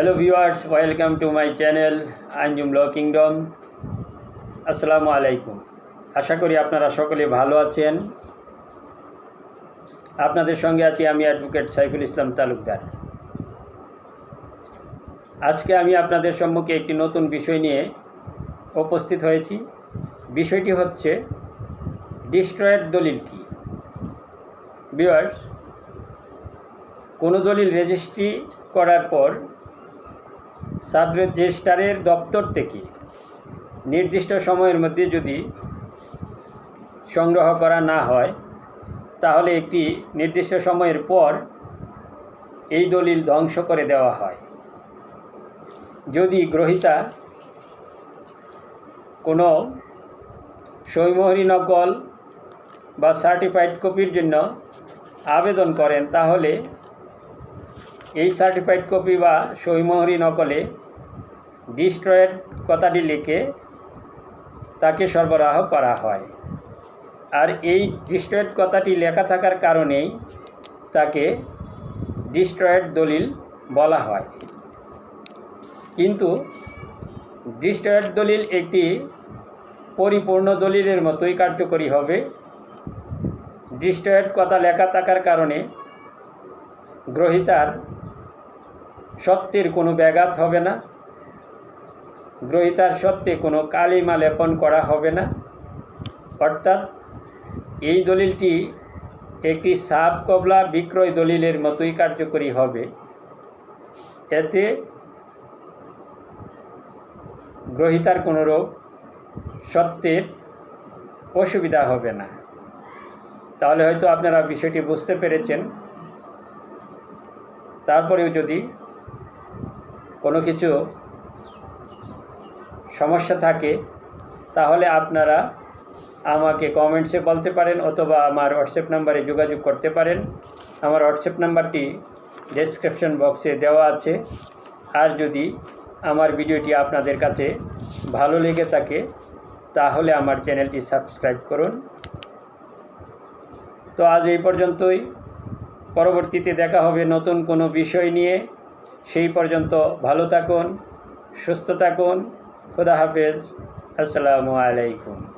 Hello viewers welcome to my channel Anjum law kingdom আসসালামু আলাইকুম আশা করি আপনারা সকলে ভালো আছেন। আপনাদের সঙ্গে আছি আমি অ্যাডভোকেট সাইফুল ইসলাম তালুকদার। আজকে আমি আপনাদের সম্মুখে একটি নতুন বিষয় নিয়ে উপস্থিত হয়েছি। বিষয়টি হচ্ছে ডিস্ট্রয়েড দলিল কি? ভিউয়ার্স কোনো দলিল রেজিস্ট্রি করার পর সাব রেজিস্ট্রারের দপ্তর থেকে নির্দিষ্ট সময়ের মধ্যে যদি সংগ্রহ করা না হয়, তাহলে একটি নির্দিষ্ট সময়ের পর এই দলিল ধ্বংস করে দেওয়া হয়। যদি গ্রহীতা কোনো সৈমহরী নকল বা সার্টিফাইড কপির জন্য আবেদন করেন, তাহলে এই সার্টিফাইড কপি বা সৈমহরী নকলে ডিস্ট্রয়েড কথাটি লিখে তাকে সরবরাহ করা হয়। আর এই ডিস্ট্রয়েড কথাটি লেখা থাকার কারণেই তাকে ডিস্ট্রয়েড দলিল বলা হয়। কিন্তু ডিস্ট্রয়েড দলিল একটি পরিপূর্ণ দলিলের মতোই কার্যকরী হবে। ডিস্ট্রয়েড কথা লেখা থাকার কারণে গ্রহিতার সত্যের কোনো ব্যাঘাত হবে না। গ্রহিতার সত্যে কোনো কালিমা লেপন করা হবে না। অর্থাৎ এই দলিলটি একটি সাব কবলা বিক্রয় দলিলের মতোই কার্যকরী হবে। এতে গ্রহিতার কোনো রোগ, সত্যের অসুবিধা হবে না। তাহলে হয়তো আপনারা বিষয়টি বুঝতে পেরেছেন। তারপরেও যদি কোনো কিছু সমস্যা থাকে, তাহলে আপনারা আমাকে কমেন্টসে বলতে পারেন অথবা আমার হোয়াটসঅ্যাপ নাম্বারে যোগাযোগ করতে পারেন। আমার হোয়াটসঅ্যাপ নাম্বারটি ডেসক্রিপশন বক্সে দেওয়া আছে। আর যদি আমার ভিডিওটি আপনাদের কাছে ভালো লেগে থাকে, তাহলে আমার চ্যানেলটি সাবস্ক্রাইব করুন। তো আজ এই পর্যন্তই। পরবর্তীতে দেখা হবে নতুন কোনো বিষয় নিয়ে। সেই পর্যন্ত ভালো থাকুন, সুস্থ থাকুন। খুদা হাফেজ। আসসালামু আলাইকুম।